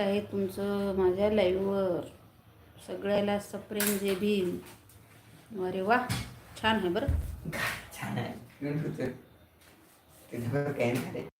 आहे तुमचं माझ्या लाईव्हवर सगळ्याला सप्रेम जे भीम. अरे वा छान आहे बरं. छान आहे.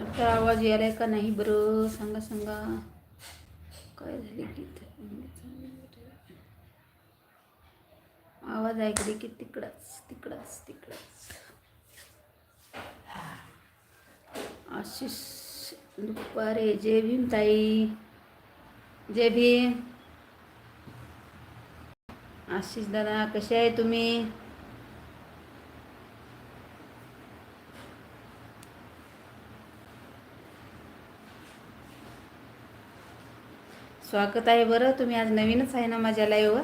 आता आवाज यायला का नाही बरं? सांगा सांगा. काय झाले की आवाज ऐकले की तिकडंच तिकडंच तिकडंच? आशिष दुपारे. जय भीम ताई. जय भीम. आशिष दादा कसे आहे तुम्ही? स्वागत आहे बरं. तुम्ही आज नवीनच आहे ना माझ्या लाईव्हवर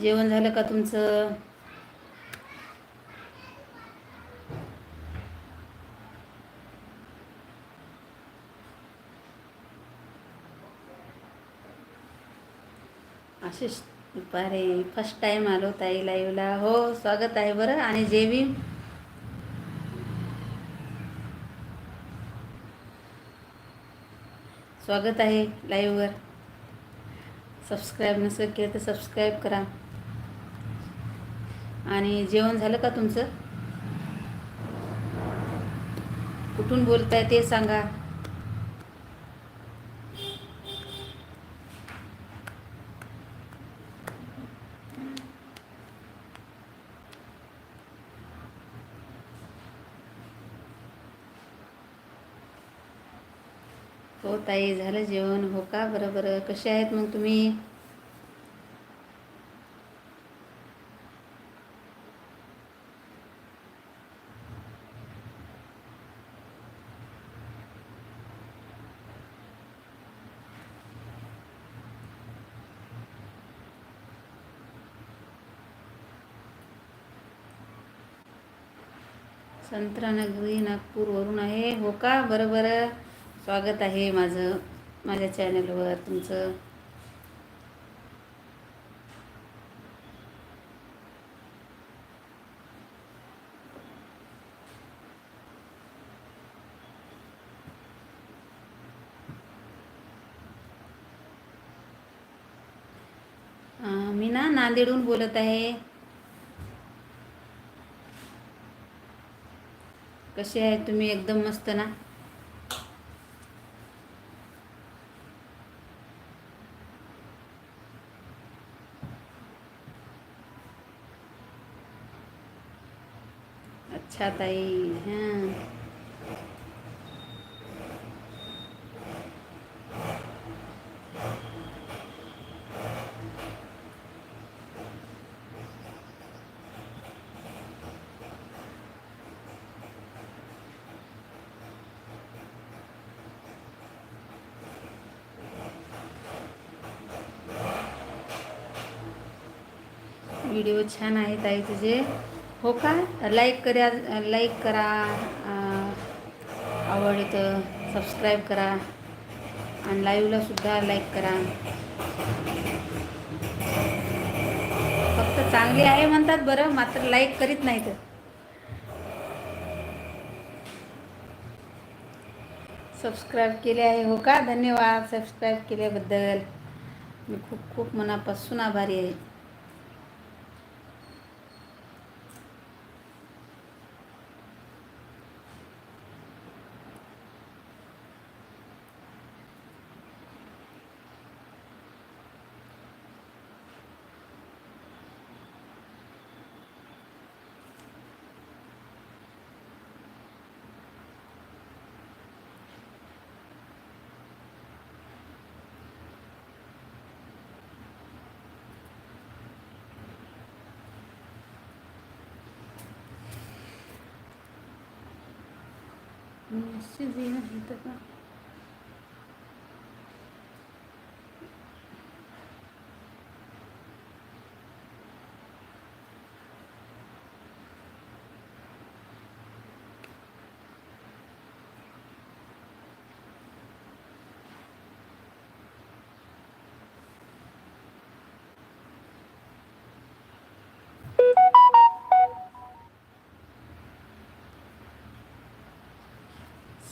जेवण झालं का तुमचं? आशिष दुपारे फर्स्ट टाईम आलो ताई लाईव्हला हो स्वागत आहे बरं. आणि जेवी? स्वागत आहे लाईव्हवर. सबस्क्राईब नसेल केलं तर सबस्क्राईब करा. आणि जेवण झालं का तुमचं? कुठून बोलताय ते सांगा हो ताई झालं जेवण हो का? बरं बरं कसे आहेत मग तुम्ही? संत्रानगरी नागपूरवरून आहे. हो का? बरं बरं स्वागत आहे माझं माझ्या चॅनलवर तुमचं. मी ना नांदेडहून बोलत आहे. कसे आहे? तुम्ही एकदम मस्त ना? अच्छा ताई हां। व्हिडिओ छान आहे ताई तुझे. हो का? लाईक करा लाईक करा अं, आवडतं सबस्क्राईब करा आणि लाईव्हला सुद्धा लाईक करा. फक्त चांगली आहे म्हणतात बरं मात्र लाईक करीत नाहीत. सबस्क्राईब केले आहे हो का? धन्यवाद. सबस्क्राईब केल्याबद्दल. मी खूप खूप मनापासून आभारी आहे. मेसेज येणं आहे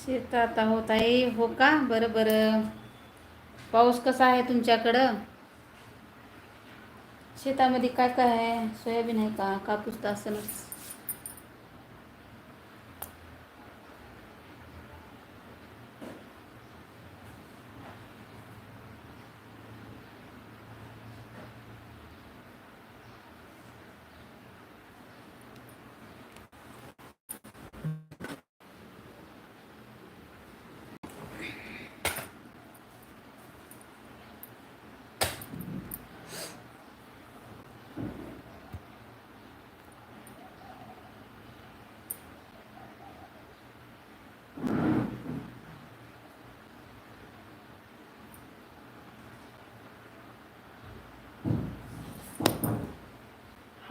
शेतात आहोत आहे हो का? बरं बरं. पाऊस कसा आहे तुमच्याकडं? शेतामध्ये काय काय आहे? सोयाबीन आहे का? कापूस तर असेलच.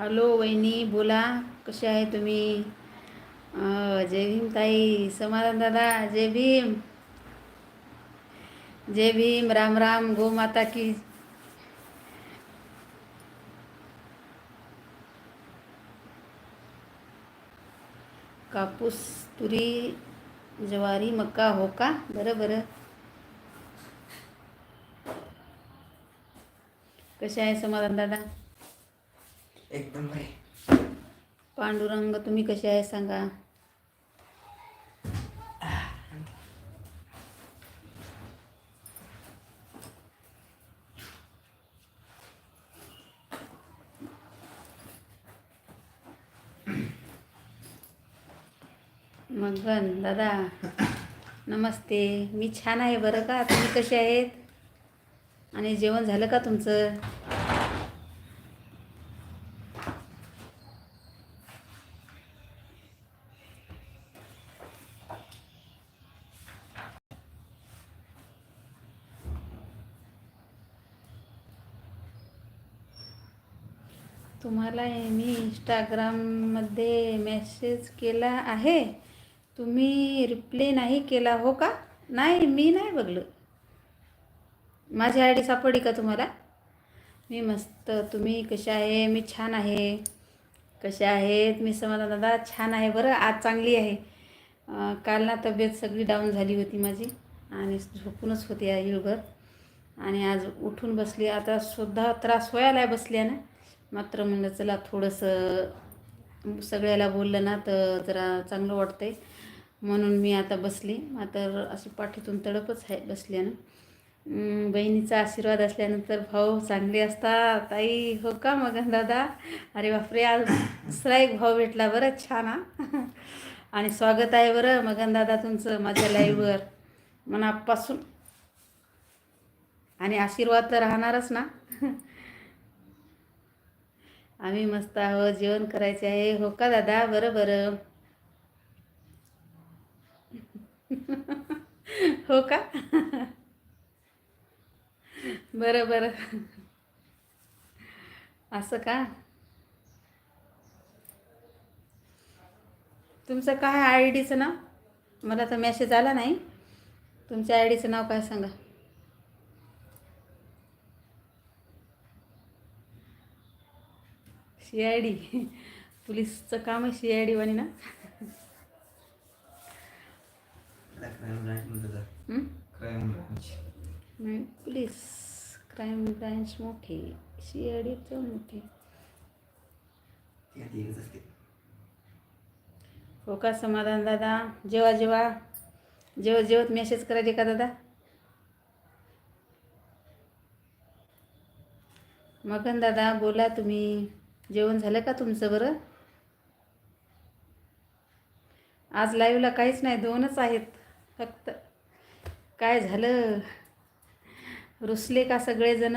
हॅलो वहिनी बोला. कसे आहे तुम्ही? जय भीम ताई समाधान दादा जय भीम. जय भीम राम राम गो माता की कापूस तुरी ज्वारी मका हो का? बरं बरं. कसे आहे समाधान दादा? एकदम बरे पांडुरंग तुम्ही कसे आहे सांगा. मगन दादा. नमस्ते. मी छान आहे बरं का? तुम्ही कसे आहेत? आणि जेवण झालं का तुमचं? तुम्हाला मी इंस्टाग्राममध्ये मेसेज केला आहे. तुम्ही रिप्ले नाही केला हो का? नाही मी नाही बघलं. माझी आय डी सापडली का तुम्हाला? मी मस्त तुम्ही कसे आहे? मी छान आहे. कसे आहेत? मी समाधान दादा छान आहे. बरं आज चांगली आहे. काल ना तब्येत सगळी डाऊन झाली होती माझी आणि झोपूनच होती या आणि आज उठून बसली. आता सुद्धा त्रास व्हायला बसल्या ना. मात्र म्हणलं चला थोडंसं सगळ्याला बोललं ना तर जरा चांगलं वाटतंय. म्हणून मी आता बसली. मात्र अशी पाठीतून तडपच आहे बसल्यानं. अं, बहिणीचा आशीर्वाद असल्यानंतर भाऊ चांगले असतात. ताई हो का मग दादा? अरे बापरे आज दुसरा एक भाऊ भेटला बरं छान हा. आणि स्वागत आहे बरं मगन दादा तुमचं माझ्या लाईव्हवर. मनापासून. आणि आशीर्वाद तर राहणारच ना. आम्ही मस्त आहोत. जेवण करायचे आहे. हो का दादा? बरं बरं हो का? बरं बरं असं का? तुमचं काय आय डीचं नाव? मला तर मेसेज आला नाही. तुमच्या आय डीचं नाव काय सांगा? सी आय डी पोलीसचं काम आहे सी आय डी वाणी ना नाही पोलीस. क्राईम ब्रँच मोठी. सी आय डी तर मोठी हो का समाधान दादा? जेव्हा जेव्हा जेवत जेवत मेसेज करायचे का दादा? मगन दादा बोला तुम्ही. जेवण झालं का तुमचं बरं? आज लाईव्हला काहीच नाही दोनच आहेत फक्त. काय झालं? रुसले का सगळेजण?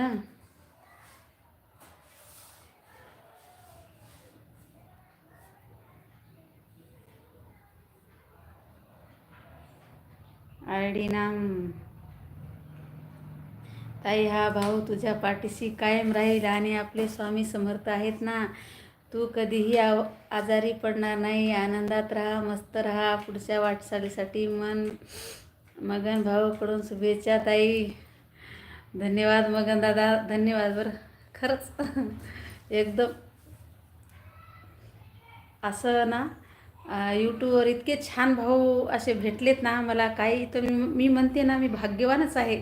आरडी नाम. ताई हा भाऊ तुझ्या पाठीशी कायम राहील आणि आपले स्वामी समर्थ आहेत ना? तू कधीही आव आजारी पडणार नाही आनंदात राहा मस्त राहा. पुढच्या वाटचालीसाठी मन मगन भाऊकडून शुभेच्छा ताई. धन्यवाद मगन दादा. धन्यवाद बरं. खरंच. एकदम. असं ना यूट्यूबवर इतके छान भाऊ असे भेटलेत ना मला काही तर मी म्हणते ना मी भाग्यवानच आहे.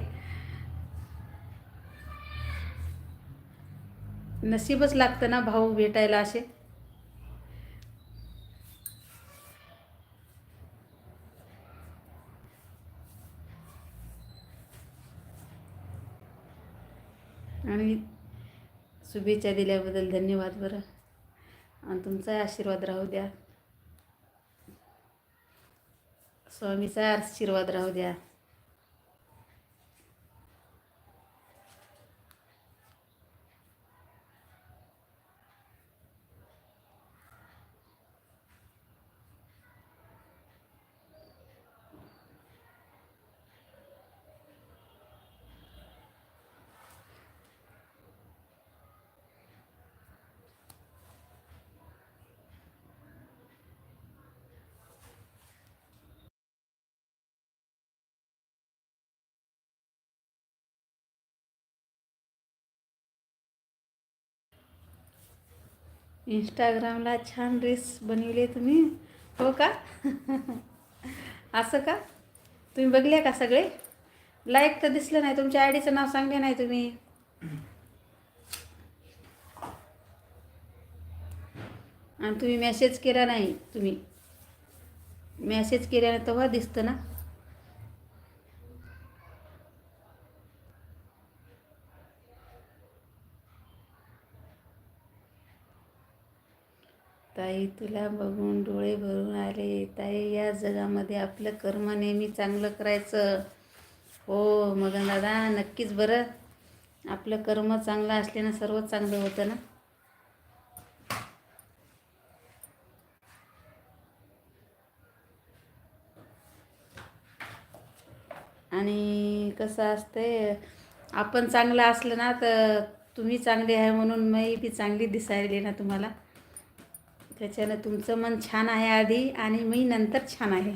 नशीबच लागतं ना भाऊ भेटायला असे? आणि शुभेच्छा दिल्याबद्दल धन्यवाद बरं. आणि तुमचा आशीर्वाद राहू द्या. स्वामीचा आशीर्वाद राहू द्या. इंस्टाग्रामला छान रील्स बनविले तुम्ही. हो का? असं का? तुम्ही बघल्या का सगळे? लाईक तर दिसलं नाही तुमच्या आय डीचं नाव सांगले नाही तुम्ही. आणि तुम्ही मेसेज केला नाही तुम्ही. मेसेज केल्याने तेव्हा दिसतं ना. ताई तुला बघून डोळे भरून आले. ताई या जगामध्ये आपलं कर्म नेहमी चांगलं करायचं. हो मगन दादा नक्कीच बरं. आपलं कर्म चांगलं असल्यानं सर्व चांगलं होतं ना? आणि कसं असतंय आपण चांगलं असलं ना तर तुम्ही चांगले आहे म्हणून मी बी चांगली दिसायली ना तुम्हाला? त्याच्यानं तुमचं मन छान आहे आधी आणि मी नंतर छान आहे.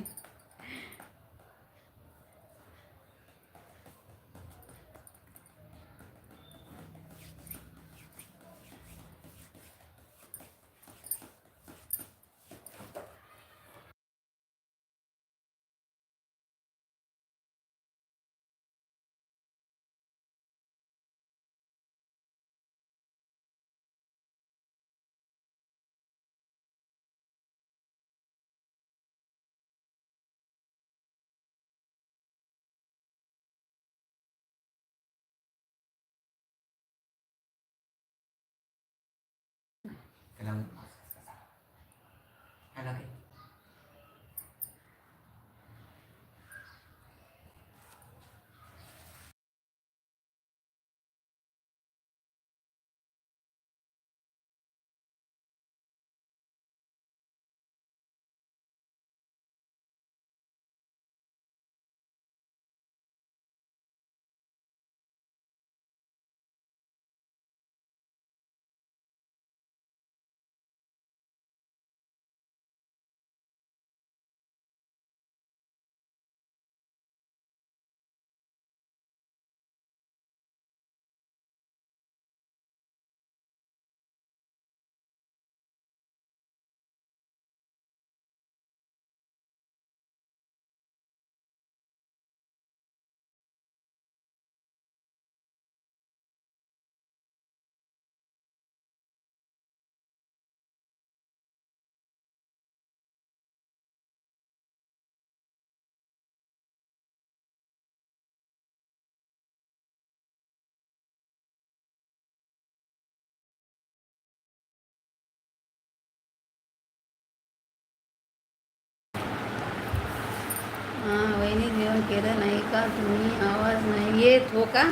बहिणी जेवण केलं नाही का? तुम्ही आवाज नाही येत हो का?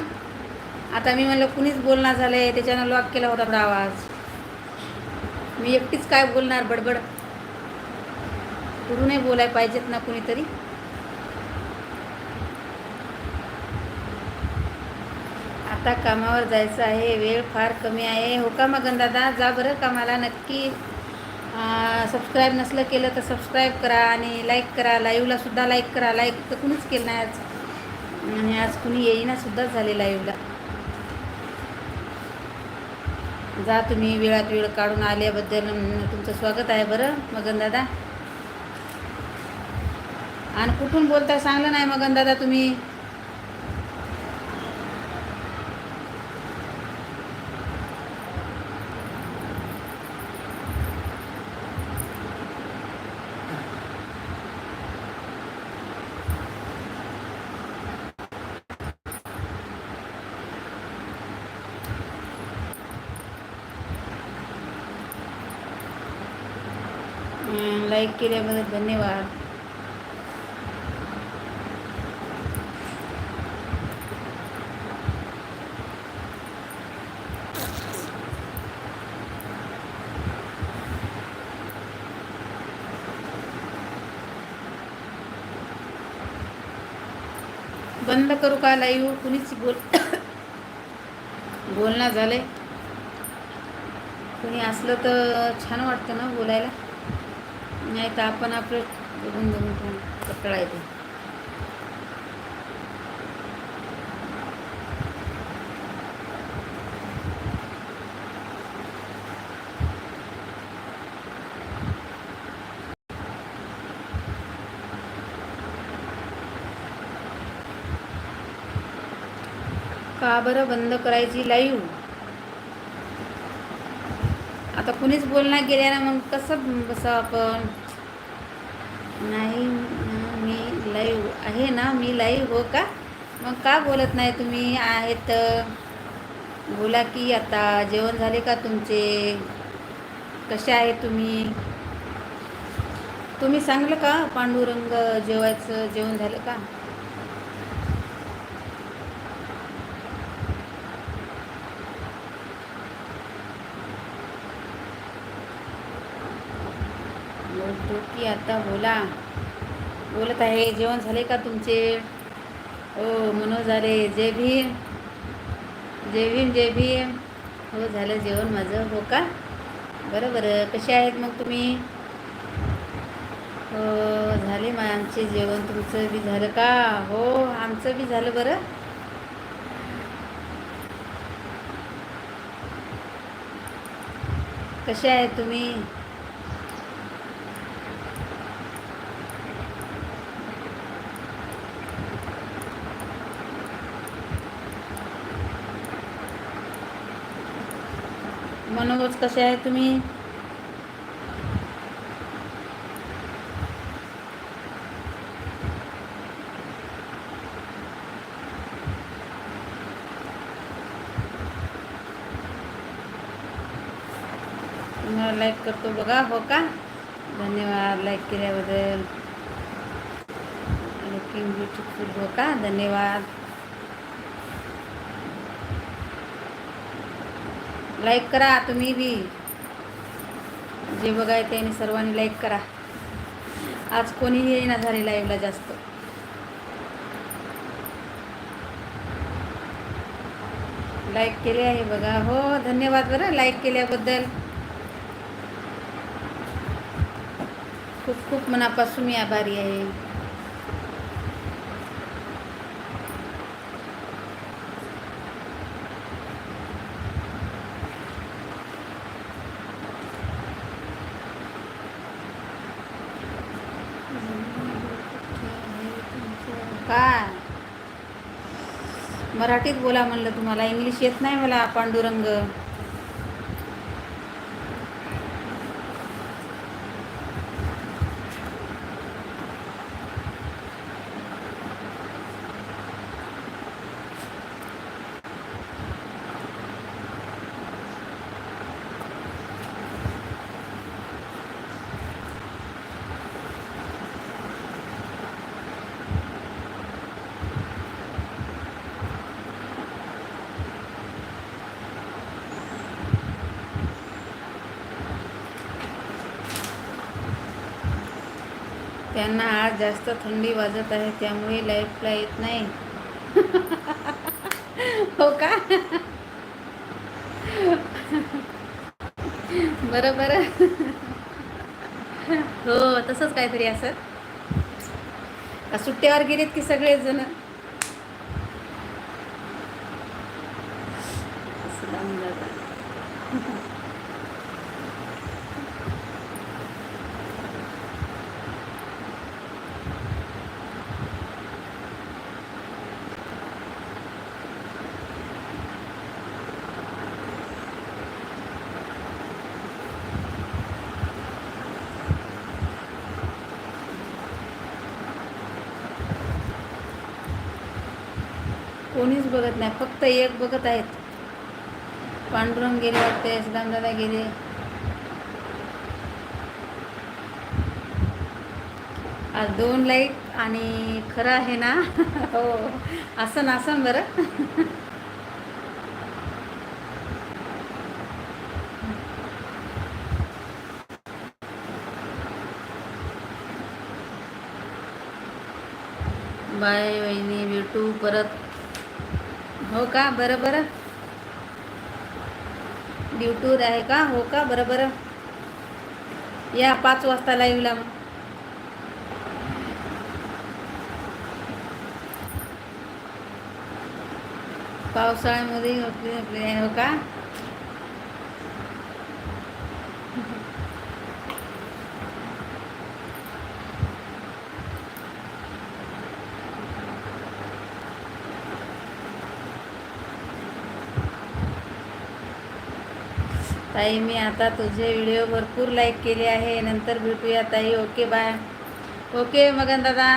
आता मी म्हणलं कुणीच बोलणार झालं आहे त्याच्यानं लॉक केला होता आपला आवाज. मी एकटीच काय बोलणार? बडबड. कुठूनही बोलाय पाहिजेत ना कुणीतरी. आता कामावर जायचं आहे. वेळ फार कमी आहे. हो का मगन दादा? जा बरं कामाला नक्की. सबस्क्राईब नसलं केलं तर सबस्क्राईब करा आणि लाईक करा. लाईव्हला सुद्धा लाईक करा. लाईक तर कुणीच केलं नाही आज. आणि आज कुणी येईना सुद्धा झाले लाईव्हला जा तुम्ही वेळात वेळ काढून आल्याबद्दल तुमचं स्वागत आहे बरं मगन दादा? आणि कुठून बोलता सांगलं नाही मगन दादा तुम्ही? केल्याबद्दल धन्यवाद. बंद करू का लाईव्ह? कुणीच बोल बोलणं झालंय. कुणी असलं तर छान वाटतं ना बोलायला. नाही तर आपण आपलं बघून बघून पण का बरं बंद करायची लाईव्ह आता कुणीच बोलणार गेल्या ना मग कसं बसा आपण? नाही मी लाईव्ह आहे ना मी लाईव्ह हो का? मग का बोलत नाही तुम्ही? आहेत बोला की आता जेवण झाले का तुमचे? कसे आहे तुम्ही? तुम्ही सांगलं का पांडुरंग जेवायचं जेवण झालं का बोलतो की आता बोला. बोलत आहे जेवण झाले का तुमचे? हो मनोज आले. जय भीम. जय भीम जय भीम. हो झालं जेवण माझं. हो का? बरं बरं कसे आहेत मग तुम्ही? हो झाले मग आमचे जेवण. तुमचं बी झालं का? हो आमचं बी झालं बरं. कसे आहेत तुम्ही? कसे आहे तुम्ही? लाईक करतो बघा हो का? धन्यवाद लाईक केल्याबद्दल. लुकिंग ब्युटिफुल हो का? धन्यवाद. लाईक करा तुम्ही बी. जे बघाय त्यांनी सर्वांनी लाईक करा. आज कोणीही येईना झाले लाईव्हला जास्त. लाईक केले आहे बघा. हो धन्यवाद बरं लाईक केल्याबद्दल. खूप खूप मनापासून मी आभारी आहे काय मराठीत बोला म्हणलं तुम्हाला. इंग्लिश येत नाही मला पांडुरंग. त्यांना आज जास्त थंडी वाजत आहे त्यामुळे लाईफला येत नाही. हो का? बरं बरं हो तसंच काहीतरी असं. का सुट्ट्यावर गेलेत की सगळेच जण असं कोणीच बघत नाही फक्त एक बघत आहेत. पांडुरंग गेले वाटते दादा गेले. आज दोन लाइट आणि खरं आहे ना? हो असं नासन बरं. बाय वहिनी भेटू परत. हो का? बरं बरं. ड्युटीवर आहे का? हो का? बरं बरं. या पाच वाजता लाईव्हला पावसाळ्यामध्ये आपले आपले हो का? ताई मी आता तुझे व्हिडिओ भरपूर लाईक केले आहे. नंतर भेटूया ताई. ओके बाय ओके मगन दादा.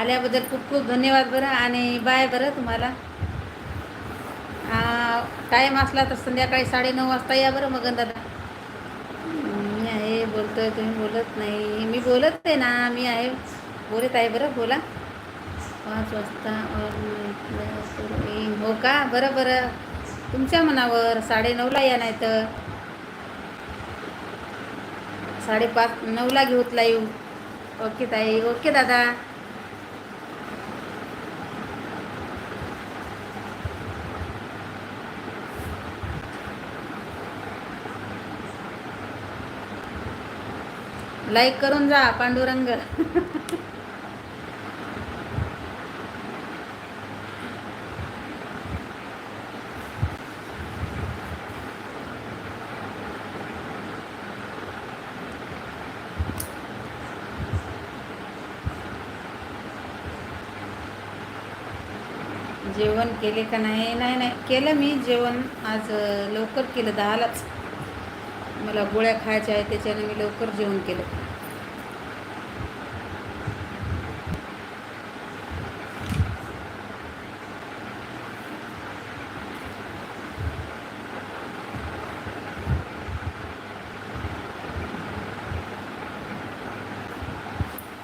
आल्याबद्दल खूप खूप धन्यवाद बरं. आणि बाय बरं तुम्हाला. टाईम असला तर संध्याकाळी साडेनऊ वाजता या बरं मगन दादा. मी आहे बोलतोय तुम्ही बोलत नाही. मी बोलत आहे ना मी आहे. बोलत आहे बरं बोला. पाच वाजता हो का? बरं बरं. तुमच्या मनावर साडेनऊला या नाही तर साडेपाच नऊला घेऊत लाईव ओके ताई ओके दादा. लाईक करून जा पांडुरंग. जेवण केले का नाही? नाही नाही. केलं मी जेवण. आज लवकर केलं. दहालाच मला गोळ्या खायच्या आहेत. त्याच्याने मी लवकर जेवण केलं.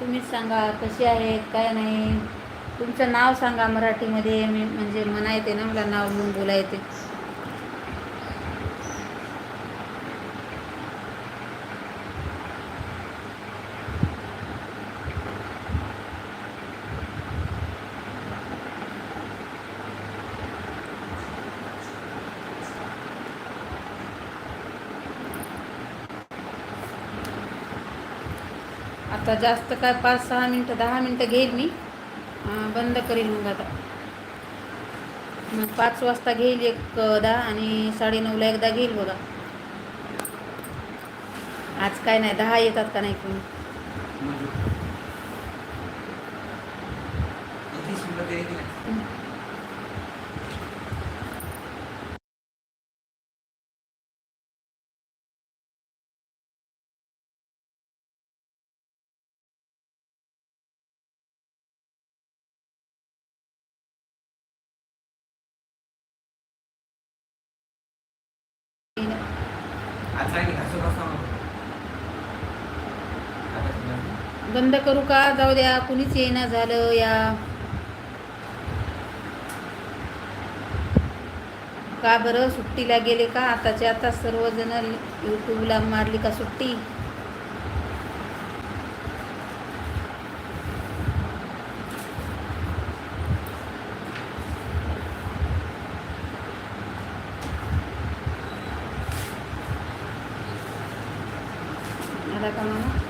तुम्हीच सांगा कशी आहेत? काय नाही? तुमचं नाव सांगा मराठीमध्ये. मी म्हणजे म्हणा येते ना मला नाव म्हणून बोला येते. आता जास्त काय पाच सहा मिनटं दहा मिनटं घेईल मी. बंद करील मग आता. मग पाच वाजता घेईल एकदा आणि साडेनऊला एकदा घेईल बघा. आज काय नाही दहा येतात का नाही कोणी? बंद करू का? जाऊ द्या कुणीच येईना झालं या. का बरं? सुट्टीला गेले का? आताचे आता सर्वजण यूट्यूबला मारली का सुट्टी? आता का मला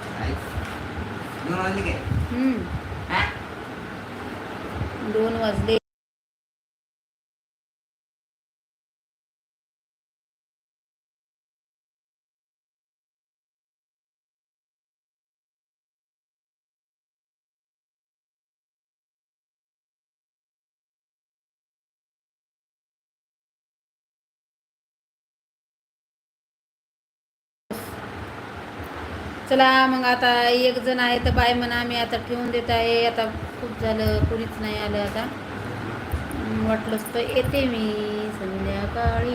दोन वाजले. चला मग आता एक जण आहे तर बाय म्हणा मी आता ठेवून देत आहे. आता खूप झालं कुणीच नाही आलं आता. वाटलंच तर येते मी संध्याकाळी.